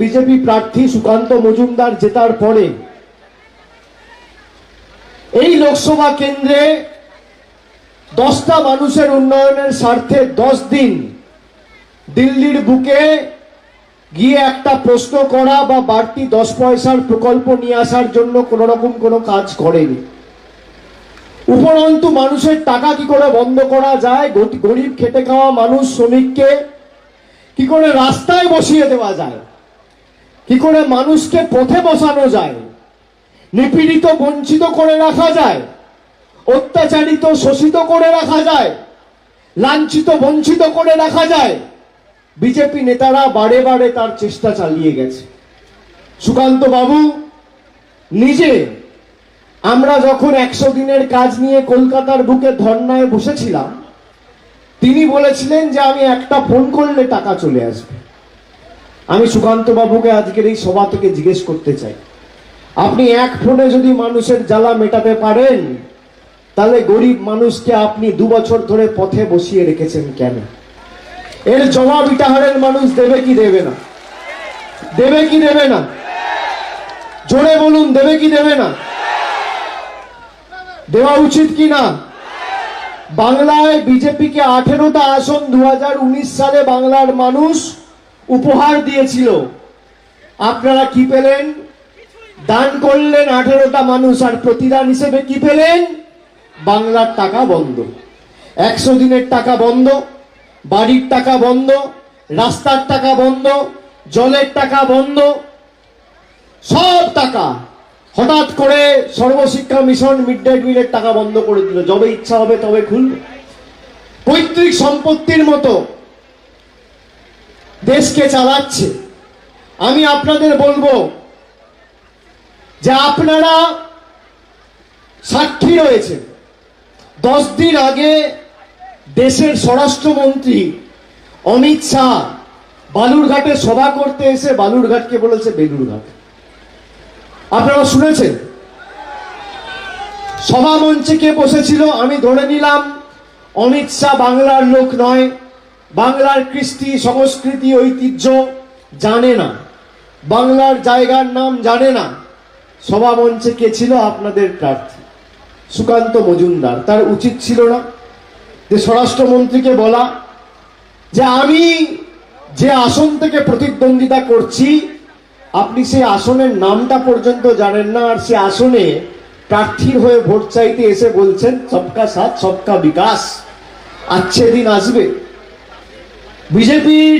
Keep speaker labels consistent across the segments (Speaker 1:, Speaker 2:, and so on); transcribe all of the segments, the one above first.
Speaker 1: BJP প্রার্থী সুকান্ত মজুমদার জেতার পরে এই লোকসভা কেন্দ্রে দশটা মানুষের উন্নয়নের স্বার্থে দশ দিন দিল্লির বুকে গিয়ে একটা প্রশ্ন করা বা বাড়তি দশ পয়সার প্রকল্প নিয়ে আসার জন্য কোনো রকম কোনো কাজ করেনি। উপরন্তু মানুষের টাকা কি করে বন্ধ করা যায়? গরিব খেটে খাওয়া মানুষ শ্রমিককে কি করে রাস্তায় বসিয়ে দেওয়া যায়? কি করে মানুষকে পথে বসানো যায়? নিপীড়িত, বঞ্চিত করে রাখা যায়? অত্যাচারিত, শোষিত করে রাখা যায়? লাঞ্ছিত, বঞ্চিত করে রাখা যায়? বিজেপি নেতারা বারে বারে তার চেষ্টা চালিয়ে গেছে। সুকান্ত বাবু, নিজে আমরা যখন একশো দিনের কাজ নিয়ে কলকাতার বুকে ধর্নায় বসেছিলাম, তিনি বলেছিলেন যে আমি একটা ফোন করলে টাকা চলে আসবে। আমি সুকান্ত বাবুকে আজকের এই সভা থেকে জিজ্ঞেস করতে চাই। আপনি এক ফোনে যদি মানুষের জ্বালা মেটাতে পারেন, তাহলে গরিব মানুষকে আপনি দু বছর ধরে পথে বসিয়ে রেখেছেন কেন? এর জবাব ইটাহারের মানুষ দেবে কি দেবে না? দেবে কি দেবে না? জোরে বলুন, দেবে কি দেবে না? দেওয়া উচিত কি না? বাংলায় বিজেপিকে আঠেরোটা আসন দু হাজার উনিশ সালে বাংলার মানুষ উপহার দিয়েছিল। আপনারা কি পেলেন? দান করলেন আঠেরোটা মানুষ আর প্রতিদান হিসেবে কি পেলেন? বাংলার টাকা বন্ধ। একশো দিনের টাকা বন্ধ, বাড়ির টাকা বন্ধ, রাস্তার টাকা বন্ধ, জলের টাকা বন্ধ, সব টাকা। হঠাৎ করে সর্বশিক্ষা মিশন মিড ডে মিলের টাকা বন্ধ করে দিল। যবে ইচ্ছা হবে তবে খুলবে। পৈতৃক সম্পত্তির মতো দেশকে চালাচ্ছে। আমি আপনাদের বলব যে আপনারা সাক্ষী রয়েছেন। দশ দিন আগে দেশের স্বরাষ্ট্রমন্ত্রী অমিত শাহ বালুরঘাটে সভা করতে এসে বালুরঘাটকে বলেছে বেলুরঘাট। আপনারা শুনেছেন? সভা মঞ্চে কে বসেছিল আমি ধরে নিলাম, অমিত শাহ বাংলার লোক নয়। বাংলার কৃষ্টি, সংস্কৃতি, ঐতিহ্য জানে না। বাংলার জায়গার নাম জানে না। সভা মঞ্চে কে ছিল আপনাদের প্রার্থী? সুকান্ত মজুমদার। তার উচিত ছিল না যে স্বরাষ্ট্রমন্ত্রীকে বলা, যে আমি যে আসন থেকে প্রতিদ্বন্দ্বিতা করছি, আপনি সেই আসনের নামটা পর্যন্ত জানেন না, আর সে আসনে প্রার্থীর হয়ে ভোট চাইতে এসে বলছেন, সবকা সাথ, সবকা বিকাশ। আচ্ছে দিন আসবে। বিজেপির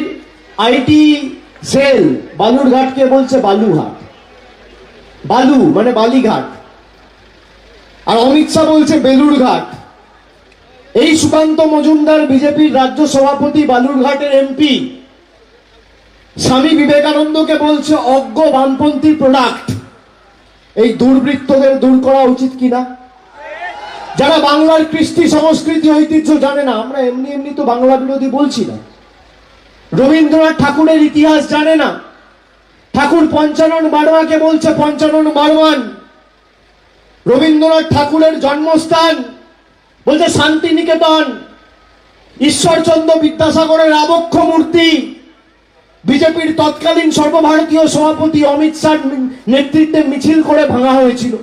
Speaker 1: আইটি সেল বালুরঘাটকে বলছে বালুঘাট বালু মানে বালিঘাট। আর অমিত শাহ বলছে বেলুরঘাট। এই সুকান্ত মজুমদার বিজেপির রাজ্য সভাপতি, বালুরঘাটের এমপি। স্বামী বিবেকানন্দকে বলছে অজ্ঞ বামপন্থী প্রোডাক্ট এই দুর্বৃত্তদের দূর করা উচিত কিনা? যারা বাংলার কৃষ্টি সংস্কৃতি ঐতিহ্য জানে না, আমরা এমনি এমনি তো বাংলা বিরোধী বলছি না। রবীন্দ্রনাথ ঠাকুরের ইতিহাস জানে না। ঠাকুর পঞ্চানন বারোয়াকে বলছে পঞ্চানন বারোয়ান রবীন্দ্রনাথ ঠাকুরের জন্মস্থান বলছে শান্তিনিকেতন। ঈশ্বরচন্দ্র বিদ্যাসাগরের আবক্ষ মূর্তি। বিজেপির তৎকালীন সর্বভারতীয় সভাপতি অমিত শাহ নেতৃত্বে মিছিল করে ভাঙা হয়েছিল।